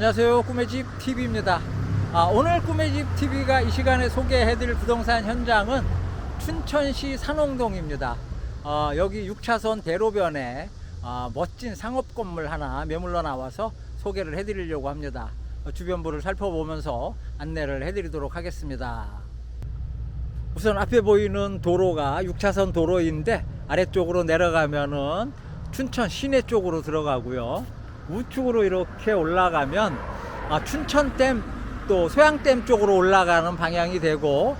안녕하세요. 꿈의 집 TV입니다. 아, 오늘 꿈의 집 TV가 이 시간에 소개해 드릴 부동산 현장은 춘천시 산홍동입니다. 어, 여기 6차선 대로변에 아, 멋진 상업 건물 하나 매물로 나와서 소개를 해 드리려고 합니다. 어, 주변부를 살펴보면서 안내를 해 드리도록 하겠습니다. 우선 앞에 보이는 도로가 6차선 도로인데 아래쪽으로 내려가면은 춘천 시내 쪽으로 들어가고요. 우측으로 이렇게 올라가면 아, 춘천댐 또 소양댐 쪽으로 올라가는 방향이 되고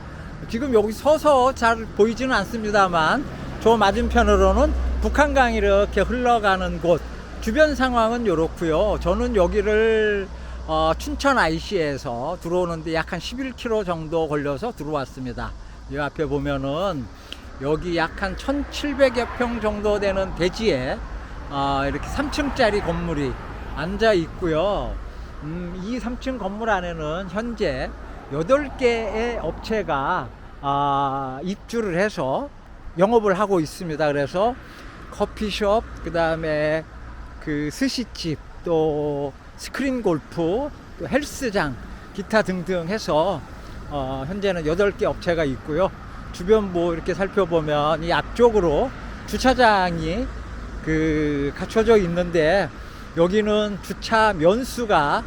지금 여기 서서 잘 보이지는 않습니다만 저 맞은편으로는 북한강이 이렇게 흘러가는 곳 주변 상황은 이렇고요. 저는 여기를 어, 춘천 IC에서 들어오는데 약 한 11km 정도 걸려서 들어왔습니다. 이 앞에 보면은 여기 약 한 1,700여 평 정도 되는 대지에 아, 이렇게 3층짜리 건물이 앉아 있고요. 음, 이 3층 건물 안에는 현재 8개의 업체가 아, 입주를 해서 영업을 하고 있습니다. 그래서 커피숍, 그 다음에 그 스시집, 또 스크린 골프, 또 헬스장, 기타 등등 해서 어, 현재는 8개 업체가 있고요. 주변부 이렇게 살펴보면 이 앞쪽으로 주차장이 그 갖춰져 있는데 여기는 주차 면수가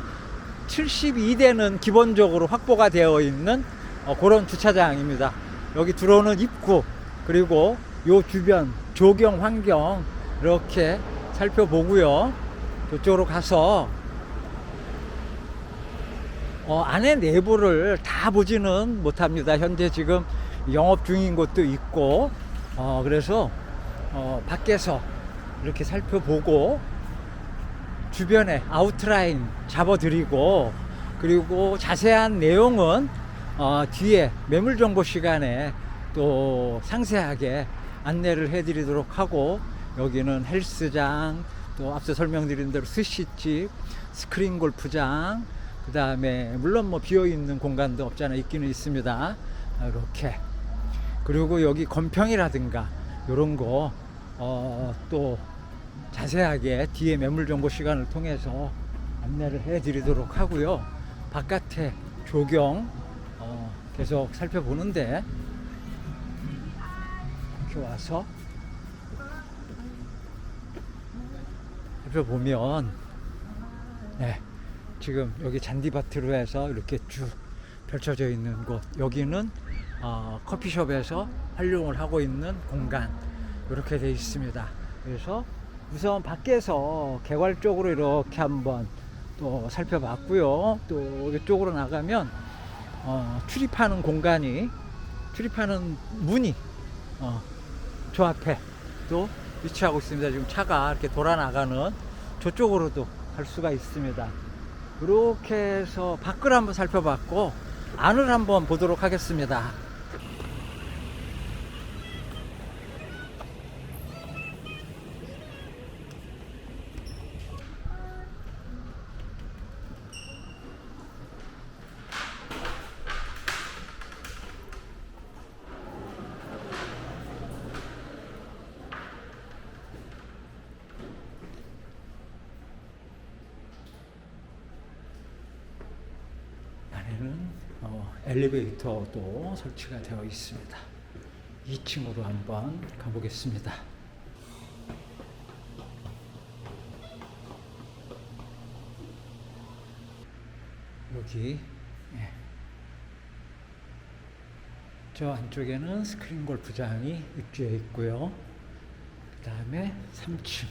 72대는 기본적으로 확보가 되어 있는 어, 그런 주차장입니다. 여기 들어오는 입구 그리고 요 주변 조경 환경 이렇게 살펴보고요. 저쪽으로 가서 어, 안에 내부를 다 보지는 못합니다. 현재 지금 영업 중인 곳도 있고, 어, 그래서 어, 밖에서 이렇게 살펴보고 주변에 아웃라인 잡아드리고 그리고 자세한 내용은 어, 뒤에 매물 정보 시간에 또 상세하게 안내를 해드리도록 하고 여기는 헬스장 또 앞서 설명드린 대로 스시집 스크린 골프장 그 다음에 물론 뭐 비어 있는 공간도 없잖아 있기는 있습니다. 이렇게. 그리고 여기 건평이라든가 이런 거 어, 또 자세하게 뒤에 매물 정보 시간을 통해서 안내를 해드리도록 하고요. 바깥에 조경 어, 계속 살펴보는데 이렇게 와서 살펴보면 네, 지금 여기 잔디밭으로 해서 이렇게 쭉 펼쳐져 있는 곳 여기는 어, 커피숍에서 활용을 하고 있는 공간 이렇게 되어 있습니다. 그래서 우선 밖에서 개괄적으로 이렇게 한번 또 살펴봤고요. 또 이쪽으로 나가면 어, 출입하는 공간이 출입하는 문이 어, 저 앞에 또 위치하고 있습니다. 지금 차가 이렇게 돌아 나가는 저쪽으로도 갈 수가 있습니다. 이렇게 해서 밖을 한번 살펴봤고 안을 한번 보도록 하겠습니다. 엘리베이터도 설치가 되어 있습니다. 2층으로 한번 가보겠습니다. 여기 예. 저 안쪽에는 스크린 골프장이 입주해 있고요. 그 다음에 3층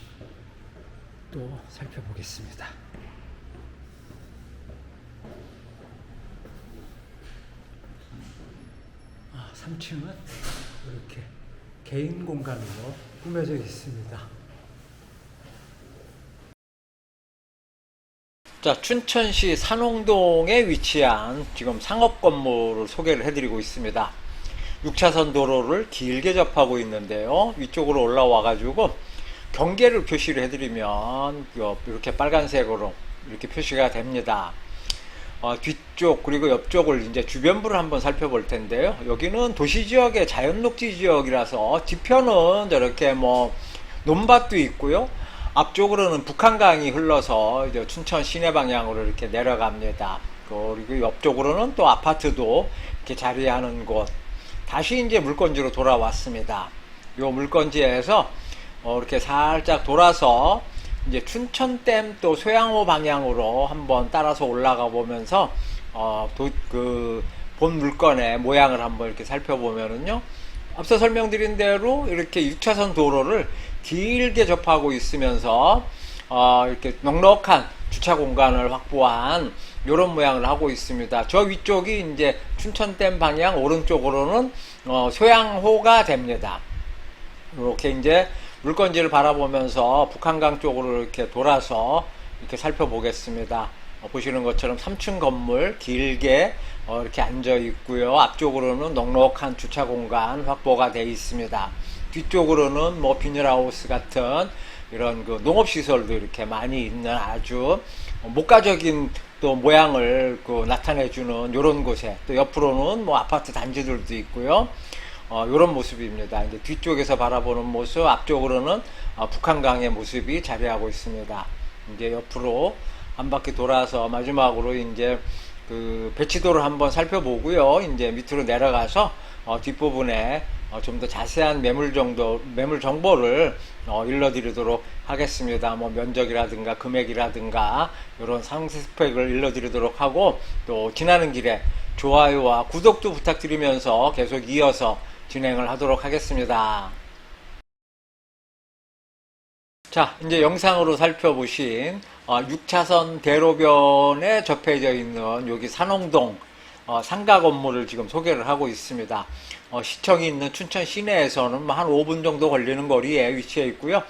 또 살펴보겠습니다. 아, 3층은 이렇게 개인 공간으로 꾸며져 있습니다. 자, 춘천시 산홍동에 위치한 지금 상업 건물을 소개를 해드리고 있습니다. 6차선 도로를 길게 접하고 있는데요. 위쪽으로 올라와 가지고 경계를 표시를 해드리면 이렇게 빨간색으로 이렇게 표시가 됩니다. 어, 뒤쪽 그리고 옆쪽을 이제 주변부를 한번 살펴볼 텐데요. 여기는 도시 지역의 자연 녹지 지역이라서 뒤편은 저렇게 뭐 논밭도 있고요. 앞쪽으로는 북한강이 흘러서 이제 춘천 시내 방향으로 이렇게 내려갑니다. 그리고 옆쪽으로는 또 아파트도 이렇게 자리하는 곳. 다시 이제 물건지로 돌아왔습니다. 요 물건지에서 어, 이렇게 살짝 돌아서 이제 춘천댐 또 소양호 방향으로 한번 따라서 올라가 보면서 어, 그본 물건의 모양을 한번 이렇게 살펴보면은요. 앞서 설명드린 대로 이렇게 6차선 도로를 길게 접하고 있으면서 어, 이렇게 넉넉한 주차 공간을 확보한 이런 모양을 하고 있습니다. 저 위쪽이 이제 춘천댐 방향 오른쪽으로는 어, 소양호가 됩니다. 이렇게 이제 물건지를 바라보면서 북한강 쪽으로 이렇게 돌아서 이렇게 살펴보겠습니다. 어, 보시는 것처럼 3층 건물 길게 어, 이렇게 앉아 있고요. 앞쪽으로는 넉넉한 주차 공간 확보가 되어 있습니다. 뒤쪽으로는 뭐 비닐하우스 같은 이런 그 농업시설도 이렇게 많이 있는 아주 목가적인 또 모양을 그 나타내주는 이런 곳에 또 옆으로는 뭐 아파트 단지들도 있고요. 어, 이런 모습입니다. 이제 뒤쪽에서 바라보는 모습, 앞쪽으로는 어, 북한강의 모습이 자리하고 있습니다. 이제 옆으로 한 바퀴 돌아서 마지막으로 이제 그 배치도를 한번 살펴보고요. 이제 밑으로 내려가서 어, 뒷부분에 어, 좀 더 자세한 매물 정도, 매물 정보를 어, 일러드리도록 하겠습니다. 뭐 면적이라든가 금액이라든가 이런 상세 스펙을 일러드리도록 하고 또 지나는 길에 좋아요와 구독도 부탁드리면서 계속 이어서 진행을 하도록 하겠습니다. 자, 이제 영상으로 살펴보신 어, 6차선 대로변에 접해져 있는 여기 산홍동 어, 상가 건물을 지금 소개를 하고 있습니다. 어, 시청이 있는 춘천 시내에서는 뭐한 5분 정도 걸리는 거리에 위치해 있고요.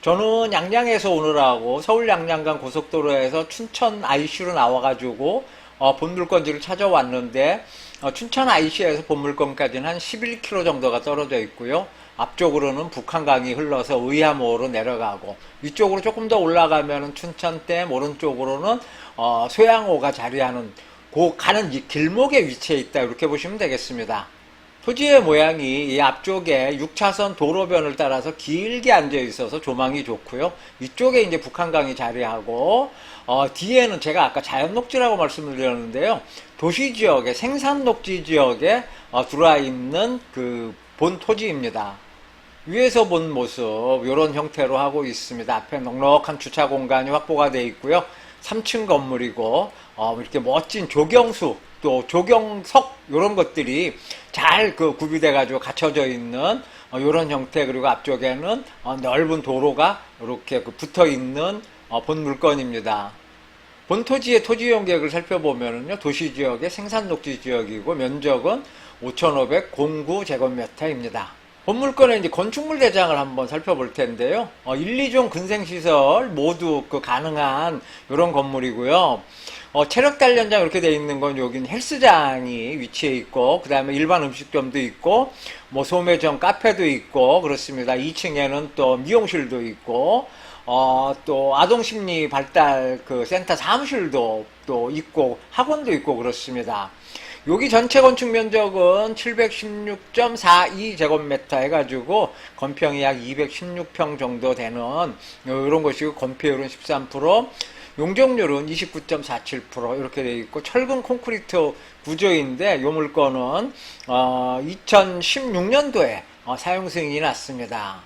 저는 양양에서 오느라고 서울 양양간 고속도로에서 춘천 IC로 나와가지고 어, 본물건지를 찾아왔는데 어, 춘천 IC에서 본물건까지는 한 11km 정도가 떨어져 있고요. 앞쪽으로는 북한강이 흘러서 의암호로 내려가고 위쪽으로 조금 더 올라가면은 춘천댐 오른쪽으로는 어, 소양호가 자리하는 그 가는 이 길목에 위치해 있다 이렇게 보시면 되겠습니다. 토지의 모양이 이 앞쪽에 6차선 도로변을 따라서 길게 앉아 있어서 조망이 좋고요. 위쪽에 이제 북한강이 자리하고 어, 뒤에는 제가 아까 자연녹지라고 말씀을 드렸는데요. 도시 지역에 생산 녹지 지역에 어, 들어와 있는 그 본 토지입니다. 위에서 본 모습 이런 형태로 하고 있습니다. 앞에 넉넉한 주차 공간이 확보가 되어 있고요. 3층 건물이고 어, 이렇게 멋진 조경수 또 조경석 이런 것들이 잘 그 구비돼 가지고 갖춰져 있는 어, 이런 형태 그리고 앞쪽에는 어, 넓은 도로가 이렇게 그 붙어 있는 어, 본 물건입니다. 본 토지의 토지 이용 계획을 살펴보면은요, 도시 지역의 생산 녹지 지역이고 면적은 5,509 제곱미터입니다. 본 물건의 이제 건축물 대장을 한번 살펴볼 텐데요. 어, 1, 2종 근생시설 모두 그 가능한 이런 건물이고요. 어, 체력 단련장 이렇게 돼 있는 건 여기는 헬스장이 위치해 있고, 그 다음에 일반 음식점도 있고, 뭐 소매점 카페도 있고, 그렇습니다. 2층에는 또 미용실도 있고, 어, 또 아동 심리 발달 그 센터 사무실도 또 있고, 학원도 있고, 그렇습니다. 여기 전체 건축 면적은 716.42제곱미터 해가지고 건평이 약 216평 정도 되는 이런 것이고 건폐율은 13%, 용적률은 29.47% 이렇게 되어 있고 철근 콘크리트 구조인데 요 물건은 어, 2016년도에 어, 사용 승인이 났습니다.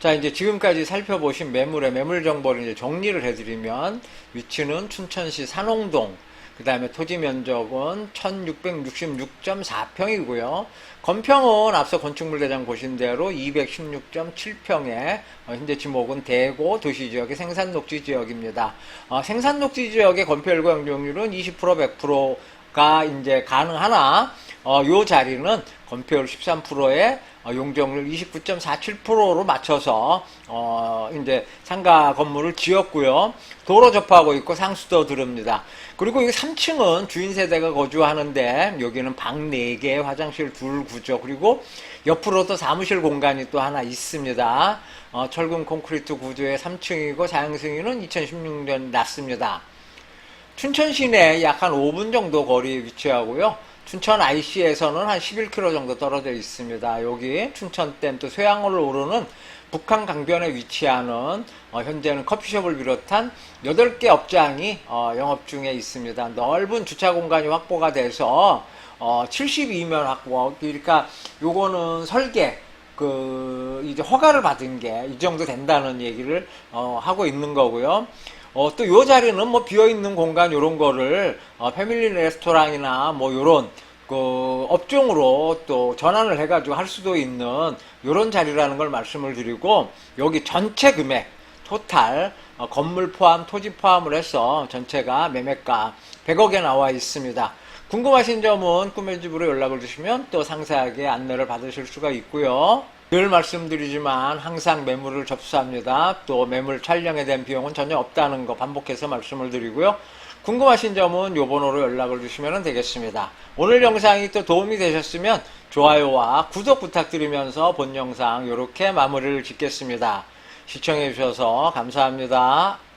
자, 이제 지금까지 살펴보신 매물의 매물 정보를 이제 정리를 해드리면 위치는 춘천시 산홍동, 그 다음에 토지 면적은 1666.4평이고요. 건평은 앞서 건축물 대장 보신 대로 216.7평에 현재 지목은 대고 도시지역의 생산녹지 지역입니다. 어, 생산녹지 지역의 건폐율과 용적률은 20% 100%가 이제 가능하나 어, 요 자리는 건폐율 13%에 어, 용적률 29.47%로 맞춰서 어, 이제 상가 건물을 지었고요. 도로 접하고 있고 상수도 들읍니다. 그리고 여기 3층은 주인 세대가 거주하는데 여기는 방 4개, 화장실 둘 구조 그리고 옆으로도 사무실 공간이 또 하나 있습니다. 어, 철근 콘크리트 구조의 3층이고 사용 승인은 2016년 났습니다. 춘천 시내 약 한 5분 정도 거리에 위치하고요. 춘천 IC에서는 한 11km 정도 떨어져 있습니다. 여기 춘천댐 또 소양호를 오르는 북한 강변에 위치하는 어, 현재는 커피숍을 비롯한 8개 업장이 어, 영업 중에 있습니다. 넓은 주차 공간이 확보가 돼서 어, 72면 확보. 그러니까 요거는 설계 그 이제 허가를 받은 게 이 정도 된다는 얘기를 어, 하고 있는 거고요. 어, 또 요 자리는 뭐 비어 있는 공간 요런 거를 어, 패밀리 레스토랑이나 뭐 요런 그 업종으로 또 전환을 해가지고 할 수도 있는 요런 자리라는 걸 말씀을 드리고 여기 전체 금액 토탈 어, 건물 포함 토지 포함을 해서 전체가 매매가 100억에 나와 있습니다. 궁금하신 점은 꿈의 집으로 연락을 주시면 또 상세하게 안내를 받으실 수가 있고요. 늘 말씀드리지만 항상 매물을 접수합니다. 또 매물 촬영에 대한 비용은 전혀 없다는 거 반복해서 말씀을 드리고요. 궁금하신 점은 요 번호로 연락을 주시면 되겠습니다. 오늘 영상이 또 도움이 되셨으면 좋아요와 구독 부탁드리면서 본 영상 이렇게 마무리를 짓겠습니다. 시청해 주셔서 감사합니다.